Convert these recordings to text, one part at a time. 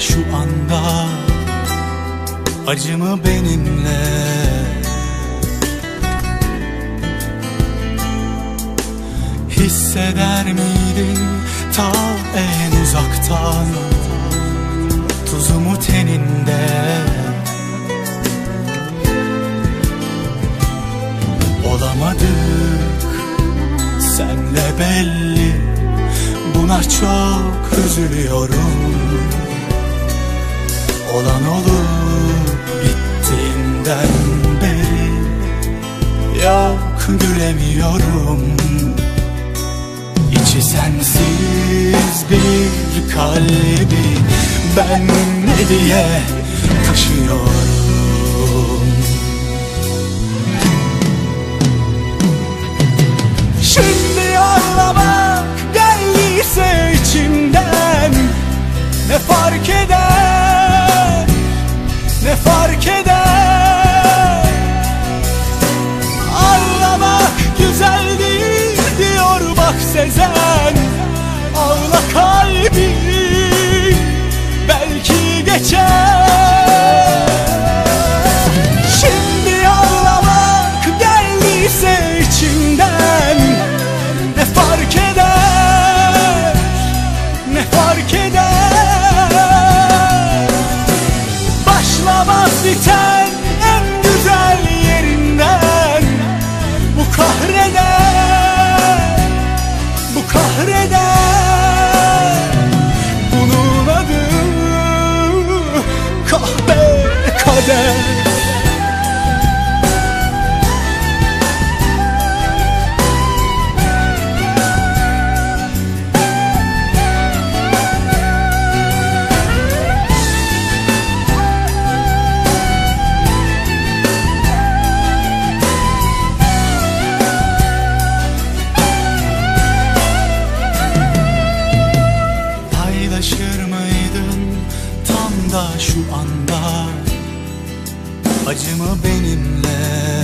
şu anda? Acımı benimle. Hisseder miydin ta en uzaktan? Tuzumu teninde. Olamadık senle belli Buna çok üzülüyorum. Olan olup bittiğinden beri. Yok gülemiyorum. İçi sensiz bir kalbi Ben ne diye taşıyorum 一个人 tam da şu anda. Acımı benimle.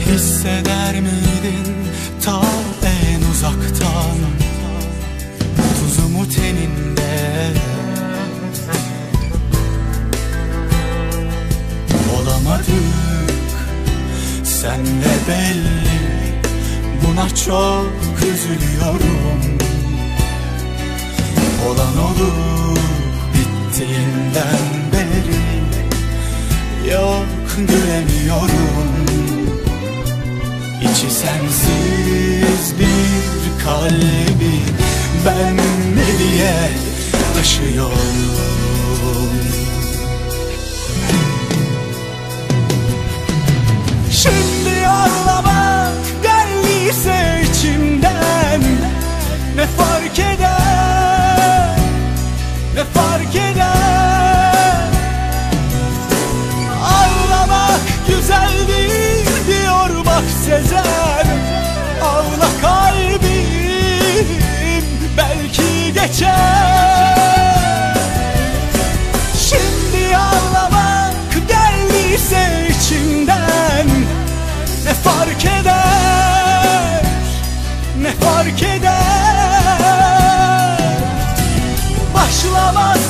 Hisseder miydin ta en uzaktan? Tuzumu teninde. Olamadık. Senle belli. Buna çok üzülüyorum olup bittiğinden beri. Yok gülemiyorum İçi sensiz bir kalbi Ben ne diye taşıyorum? Şimdi Ağlamak güzel değil diyor bak Sezen Ağla kalbim belki geçer. Şimdi ağlamak geldiyse içimden Ne fark eder, ne fark eder? Başlamaz